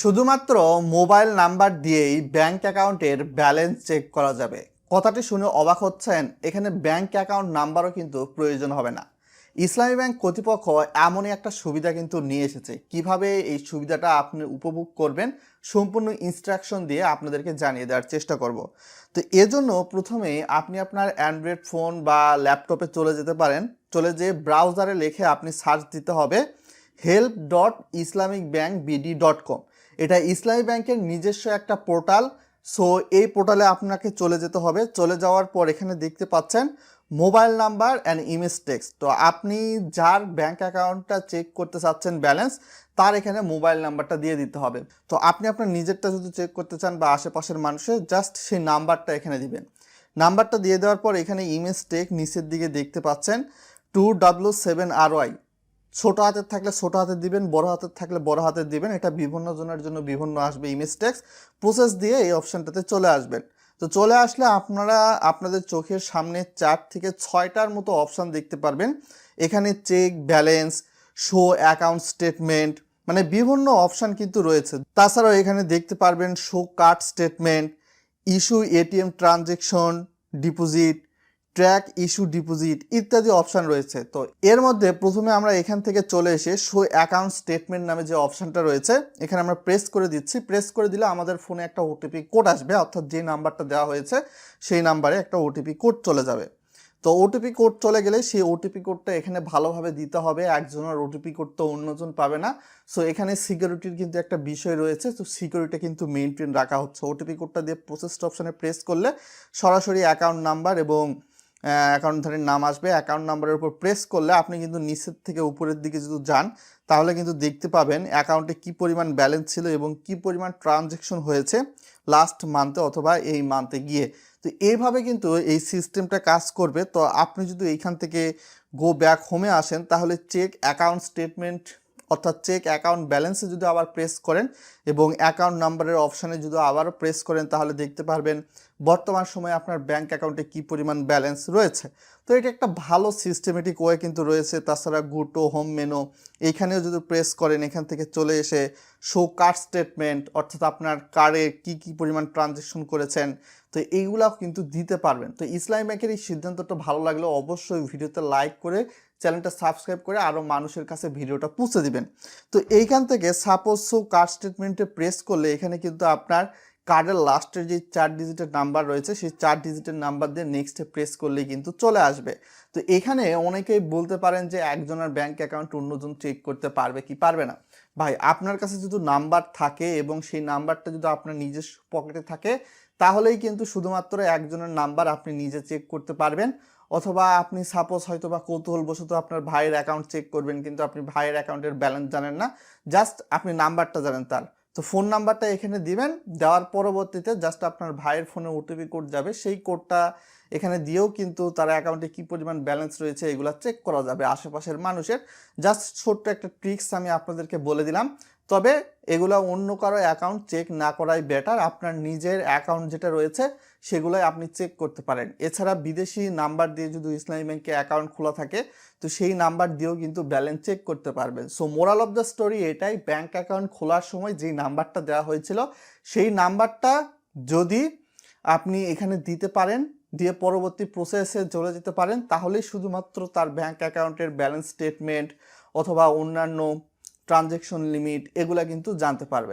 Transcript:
শুধুমাত্র mobile number দিয়েই bank অ্যাকাউন্টের ব্যালেন্স চেক করা যাবে। কথাটি শুনে অবাক হচ্ছেন, এখানে ব্যাংক অ্যাকাউন্ট নাম্বারও কিন্তু প্রয়োজন হবে না। ইসলামী ব্যাংক কর্তৃপক্ষ এমনই একটা সুবিধা কিন্তু নিয়ে এসেছে। কীভাবে এই সুবিধাটা আপনি উপভোগ করবেন, সম্পূর্ণ ইনস্ট্রাকশন দিয়ে আপনাদেরকে জানিয়ে দেওয়ার চেষ্টা করব। তো এজন্য প্রথমে আপনি আপনার অ্যান্ড্রয়েড ফোন বা ল্যাপটপে চলে যেতে পারেন। চলে যেয়ে ব্রাউজারে লিখে আপনি সার্চ দিতে হবে। Help dot islamic bank BD dot com এটা ইসলামী ব্যাংকের নিজস্ব একটা পোর্টাল সো এই পোর্টালে আপনাকে চলে যেতে হবে। চলে যাওয়ার পর এখানে দেখতে পাচ্ছেন mobile number and image text তো আপনি যার ব্যাংক অ্যাকাউন্টটা চেক করতে চাচ্ছেন ব্যালেন্স তার এখানে মোবাইল নাম্বারটা দিয়ে দিতে হবে। তো আপনি আপনার নিজেরটা যদি চেক করতে চান বা আশেপাশের মানুষের জাস্ট সেই নাম্বারটা এখানে দিবেন। নাম্বারটা দিয়ে দেওয়ার পর এখানে ইমেজ টেক নিচের দিকে দেখতে পাচ্ছেন two W seven R Y ছোট হাতের থাকলে ছোট হাতের দিবেন, বড় হাতের থাকলে বড় হাতের দিবেন। এটা বিভিন্ন জনের জন্য বিভিন্ন আসবে ইমেজ টেক্স প্রসেস দিয়ে এই অপশানটাতে চলে আসবেন। তো চলে আসলে আপনারা আপনাদের চোখের সামনে চার থেকে ছয়টার মতো অপশান দেখতে পারবেন। এখানে check balance show account statement মানে বিভিন্ন অপশান কিন্তু রয়েছে। তাছাড়াও এখানে দেখতে পারবেন show card statement issue ATM transaction deposit track issue deposit ইত্যাদি অপশান রয়েছে। তো এর মধ্যে প্রথমে আমরা এখান থেকে চলে এসে শো অ্যাকাউন্ট স্টেটমেন্ট নামে যে অপশানটা রয়েছে, এখানে আমরা প্রেস করে দিচ্ছি। প্রেস করে দিলে আমাদের ফোনে একটা ওটিপি কোড আসবে, অর্থাৎ যে নাম্বারটা দেওয়া হয়েছে, সেই নাম্বারে একটা ওটিপি কোড চলে যাবে। তো ওটিপি কোড চলে গেলে সেই ওটিপি কোডটা এখানে ভালোভাবে দিতে হবে, একজনের ওটিপি কোড তো অন্যজন পাবে না। সো এখানে সিকিউরিটির কিন্তু একটা বিষয় রয়েছে, তো সিকিউরিটি কিন্তু মেনটেন রাখা হচ্ছে। ওটিপি কোডটা দিয়ে প্রসেসড অপশানে প্রেস করলে সরাসরি অ্যাকাউন্ট নাম্বার এবং অ্যাকাউন্টধারীর নাম আসবে অ্যাকাউন্ট নাম্বারের উপর প্রেস করলে আপনি কিন্তু নিচের থেকে উপরের দিকে যদি যান, তাহলে কিন্তু দেখতে পাবেন অ্যাকাউন্টে কি পরিমাণ ব্যালেন্স ছিল এবং কি পরিমাণ ট্রানজ্যাকশন হয়েছে লাস্ট মান্থে অথবা এই মান্থে গিয়ে। তো এইভাবে কিন্তু এই সিস্টেমটা কাজ করবে। তো আপনি যদি এইখান থেকে গো ব্যাক হোমে আসেন, তাহলে চেক অ্যাকাউন্ট স্টেটমেন্ট অর্থাৎ চেক অ্যাকাউন্ট ব্যালেন্সে যদি আবার প্রেস করেন এবং অ্যাকাউন্ট নাম্বারের অপশানে যদি আবারও প্রেস করেন, তাহলে দেখতে পারবেন বর্তমান সময়ে আপনার ব্যাংক অ্যাকাউন্টে কী পরিমাণ ব্যালেন্স রয়েছে। তো এটা একটা ভালো সিস্টেমেটিক ওয়ে কিন্তু রয়েছে। তাছাড়া গুটো হোম মেনো এইখানেও যদি প্রেস করেন, এখান থেকে চলে এসে শো কার্ড স্টেটমেন্ট অর্থাৎ আপনার কার্ডে কী কী পরিমাণ ট্রানজ্যাকশন করেছেন, তো এইগুলাও কিন্তু দিতে পারবেন। তো ইসলামী ব্যাংকের এই সিদ্ধান্তটা ভালো লাগলে অবশ্যই ভিডিওতে লাইক করে চ্যানেলটা সাবস্ক্রাইব করে আরও মানুষের কাছে ভিডিওটা পৌঁছে দিবেন। তো এইখান থেকে সাপোজ সো কার্ড স্টেটমেন্টে প্রেস করলে এখানে কিন্তু আপনার কার্ডের লাস্টের যে চার ডিজিটের নাম্বার রয়েছে, সেই চার ডিজিটের নাম্বার দিয়ে নেক্সটে প্রেস করলেই কিন্তু চলে আসবে। তো এখানে অনেকেই বলতে পারেন যে একজনের ব্যাংক অ্যাকাউন্ট অন্যজন চেক করতে পারবে কি পারবে না। ভাই, আপনার কাছে যদি নাম্বার থাকে এবং সেই নাম্বারটা যদি আপনার নিজের পকেটে থাকে, তাহলেই কিন্তু শুধুমাত্র একজনের নাম্বার আপনি নিজে চেক করতে পারবেন। অথবা আপনি সাপোজ হয়তো বা কৌতূহলবশত আপনার ভাইয়ের অ্যাকাউন্ট চেক করবেন, কিন্তু আপনি ভাইয়ের অ্যাকাউন্টের ব্যালেন্স জানেন না। জাস্ট আপনি নাম্বারটা জানেন তার। তো ফোন নাম্বারটা এখানে দিবেন, দেওয়ার পরবর্তীতে জাস্ট আপনার ভাইয়ের ফোনে ওটিপি কোড যাবে। সেই কোডটা এখানে দিয়েও কিন্তু তার অ্যাকাউন্টে কী পরিমাণ ব্যালেন্স রয়েছে এগুলো চেক করা যাবে আশেপাশের মানুষের। জাস্ট ছোট্ট একটা ট্রিক্স আমি আপনাদেরকে বলে দিলাম। তবে এগুলো অন্য কারও অ্যাকাউন্ট চেক না করাই বেটার আপনার নিজের অ্যাকাউন্ট যেটা রয়েছে, সেগুলোই আপনি চেক করতে পারেন। এছাড়া বিদেশি নাম্বার দিয়ে যদি ইসলামী ব্যাংকে অ্যাকাউন্ট খোলা থাকে, তো সেই নাম্বার দিয়েও কিন্তু ব্যালেন্স চেক করতে পারবেন। So moral of the story এটাই ব্যাংক অ্যাকাউন্ট খোলার সময় যেই নাম্বারটা দেওয়া হয়েছিল, সেই নাম্বারটা যদি আপনি এখানে দিতে পারেন, দিয়ে পরবর্তী প্রসেসে চলে যেতে পারেন, তাহলেই শুধুমাত্র তার ব্যাংক অ্যাকাউন্টের ব্যালেন্স স্টেটমেন্ট অথবা অন্যান্য ট্রানজেকশন লিমিট এগুলা কিন্তু জানতে পারবেন।